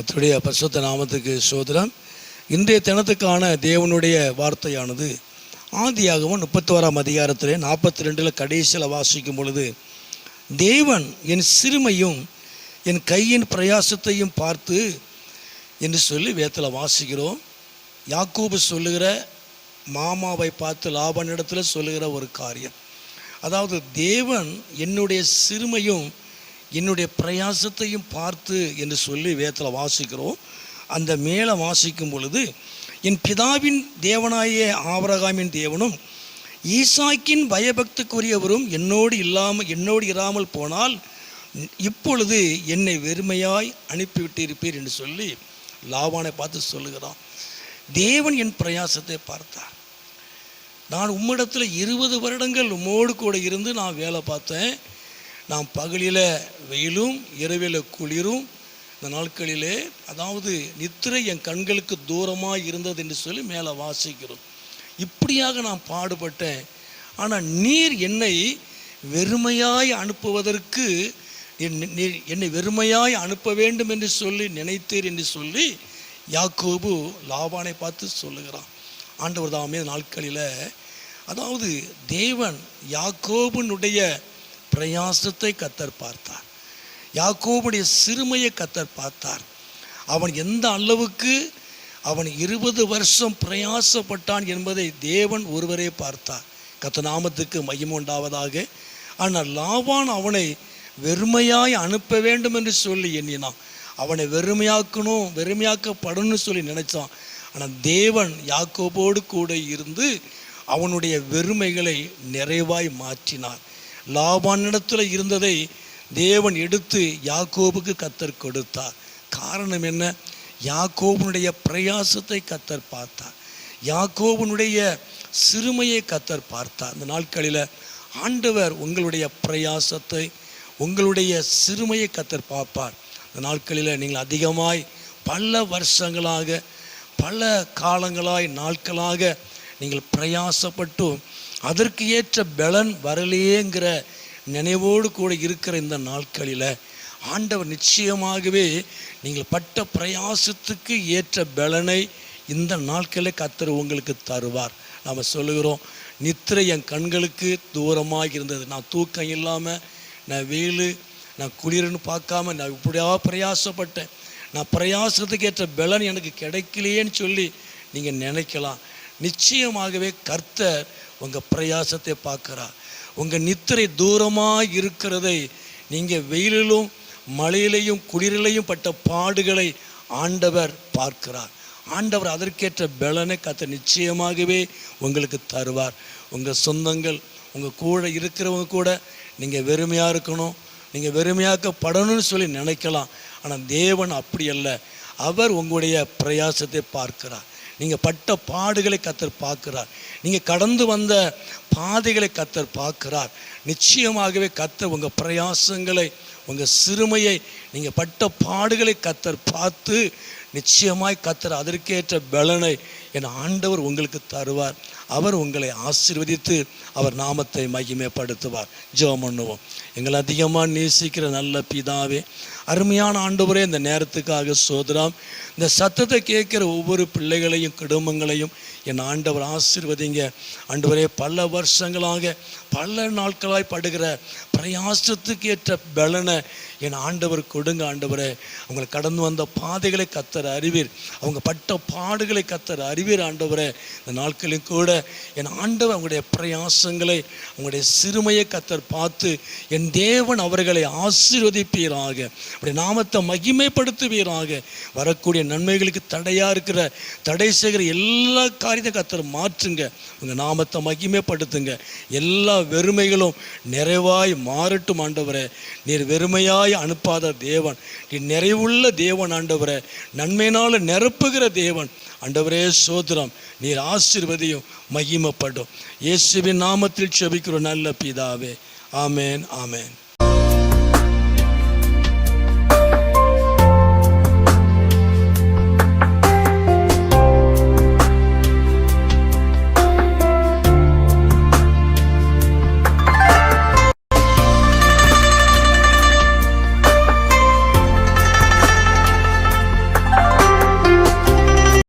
கத்துடைய பரிசுத்த நாமத்துக்கு சோதரம் இன்றைய தினத்துக்கான தேவனுடைய வார்த்தையானது ஆதியாகவும் முப்பத்தோராம் அதிகாரத்திலே நாற்பத்தி ரெண்டில் கடைசியில் வாசிக்கும் பொழுது தேவன் என் சிறுமையும் என் கையின் பிரயாசத்தையும் பார்த்து என்று சொல்லி வேத்தில் வாசிக்கிறோம். யாக்கூபு சொல்லுகிற மாமாவை பார்த்து லாபனிடத்தில் சொல்லுகிற ஒரு காரியம். அதாவது தேவன் என்னுடைய சிறுமையும் என்னுடைய பிரயாசத்தையும் பார்த்து என்று சொல்லி வேத்தில் வாசிக்கிறோம். அந்த மேலே வாசிக்கும் பொழுது என் பிதாவின் தேவனாய ஆபரகாமின் தேவனும் ஈசாக்கின் பயபக்திக்குரியவரும் என்னோடு இல்லாமல் என்னோடு இராமல் போனால் இப்பொழுது என்னை வெறுமையாய் அனுப்பிவிட்டிருப்பீர் என்று சொல்லி லாபானை பார்த்து சொல்லுகிறான். தேவன் என் பிரயாசத்தை பார்த்தார். நான் உம்மிடத்தில் இருபது வருடங்கள் உம்மோடு கூட இருந்து நான் வேலை பார்த்தேன். நான் பகலில் வெயிலும் இரவில் குளிரும். இந்த நாட்களிலே அதாவது நித்திரை என் கண்களுக்கு தூரமாக இருந்தது என்று சொல்லி மேலே வாசிக்கிறோம். இப்படியாக நான் பாடுபட்டேன். ஆனால் நீர் என்னை வெறுமையாய் அனுப்புவதற்கு என்- என்னை வெறுமையாய் அனுப்ப வேண்டும் என்று சொல்லி நினைத்தீர் என்று சொல்லி யாக்கோபு லாபானை பார்த்து சொல்லுகிறான். ஆண்டவர் தாமே நாட்களில் அதாவது தேவன் யாக்கோபுனுடைய பிரயாசத்தை கத்தர் பார்த்தார். யாக்கோபுடைய சிறுமையை கத்தர் பார்த்தார். அவன் எந்த அளவுக்கு அவன் இருபது வருஷம் பிரயாசப்பட்டான் என்பதை தேவன் ஒருவரே பார்த்தார். கத்த நாமத்துக்கு மையம் உண்டாவதாக. ஆனால் லாபான் அவனை வெறுமையாய் அனுப்ப வேண்டும் என்று சொல்லி எண்ணினான். அவனை வெறுமையாக்கணும் வெறுமையாக்கப்படணும்னு சொல்லி நினைச்சான். ஆனால் தேவன் யாக்கோபோடு கூட இருந்து அவனுடைய வெறுமைகளை நிறைவாய் மாற்றினார். லாபானிடத்தில் இருந்ததை தேவன் எடுத்து யாக்கோபுக்கு கத்தர் கொடுத்தார். காரணம் என்ன? யாக்கோபனுடைய பிரயாசத்தை கத்தர் பார்த்தார். யாக்கோபனுடைய சிறுமையை கத்தர் பார்த்தார். இந்த நாட்களில் ஆண்டவர் உங்களுடைய பிரயாசத்தை உங்களுடைய சிறுமையை கத்தர் பார்ப்பார். இந்த நாட்களில் நீங்கள் அதிகமாய் பல வருஷங்களாக பல காலங்களாய் நாட்களாக நீங்கள் பிரயாசப்பட்டும் அதற்கு ஏற்ற பலன் வரலையேங்கிற நினைவோடு கூட இருக்கிற இந்த நாட்களில் ஆண்டவர் நிச்சயமாகவே நீங்கள் பட்ட பிரயாசத்துக்கு ஏற்ற பலனை இந்த நாட்களில் கத்தர் உங்களுக்கு தருவார். நாம் சொல்லுகிறோம் நித்திரை என் கண்களுக்கு தூரமாக இருந்தது. நான் தூக்கம் இல்லாமல் நான் வெயில் நான் குளிர்னு பார்க்காம நான் இப்படியாக பிரயாசப்பட்டேன். நான் பிரயாசத்துக்கு ஏற்ற பலன் எனக்கு கிடைக்கலையேன்னு சொல்லி நீங்கள் நினைக்கலாம். நிச்சயமாகவே கர்த்தர் உங்கள் பிரயாசத்தை பார்க்குறார் உங்கள் நித்திரை தூரமாக இருக்கிறதை நீங்கள் வெயிலிலும் மழையிலையும் குளிரிலையும் பட்ட பாடுகளை ஆண்டவர் பார்க்கிறார். ஆண்டவர் அதற்கேற்ற பலனை கத்த நிச்சயமாகவே உங்களுக்கு தருவார். உங்கள் சொந்தங்கள் உங்கள் கூட இருக்கிறவங்க கூட நீங்கள் வெறுமையாக இருக்கணும். நீங்கள் வெறுமையாக்கப்படணும்னு சொல்லி நினைக்கலாம். ஆனால் தேவன் அப்படி அல்ல. அவர் உங்களுடைய பிரயாசத்தை பார்க்கிறார். நீங்கள் பட்ட பாடுகளை கத்தர் பார்க்கிறார். நீங்கள் கடந்து வந்த பாதைகளை கத்தர் பார்க்கிறார். நிச்சயமாகவே கத்தர் உங்கள் பிரயாசங்களை உங்கள் சிறுமையை நீங்கள் பட்ட பாடுகளை கத்தர் பார்த்து நிச்சயமாய் கத்தர் அதற்கேற்ற பலனை என் ஆண்டவர் உங்களுக்கு தருவார். அவர் உங்களை ஆசீர்வதித்து அவர் நாமத்தை மகிமைப்படுத்துவார். ஜெபம் பண்ணுவோம். எங்களை அதிகமாக நேசிக்கிற நல்ல பிதாவே அருமையான ஆண்டவரே இந்த நேரத்துக்காக சோதராம். இந்த சத்தத்தை கேட்குற ஒவ்வொரு பிள்ளைகளையும் குடும்பங்களையும் என் ஆண்டவர் ஆசிர்வதிங்க. ஆண்டவரே பல வருஷங்களாக பல நாட்களாய் படுகிற பிரயாசத்துக்கு ஏற்ற பலனை என் ஆண்டவர் கொடுங்க ஆண்டவரே. அவங்க கடந்து வந்த பாதைகளை கத்தர் அறிவீர். அவங்க பட்ட பாடுகளை கத்தர் அறிவீர் ஆண்டவரே. இந்த நாட்களில் கூட என் ஆண்டவர் அவங்களுடைய பிரயாசங்களை அவங்களுடைய சிறுமையை கத்தர் பார்த்து என் தேவன் அவர்களை ஆசீர்வதிப்பீராக. அப்படி நாமத்தை மகிமைப்படுத்துவீராக. வரக்கூடிய நன்மைகளுக்கு தடையாக இருக்கிற தடை செய்கிற எல்லா காரியத்தை கத்தர் மாற்றுங்க. உங்கள் நாமத்தை மகிமைப்படுத்துங்க. எல்லா வெறுமைகளும் நிறைவாய் மாறட்டும் ஆண்டவரே. நீர் வெறுமையாய் அனுப்பாத தேவன். நீ நிறைவுள்ள தேவன் ஆண்டவரே. நன்மையினால் நிரப்புகிற தேவன். ஆண்டவரே சோதரம் நீர் ஆசிர்வதியும் மகிமப்படும். இயேசுவின் நாமத்தில் செபிக்கிறோம் நல்ல பிதாவே. ஆமேன் ஆமேன்.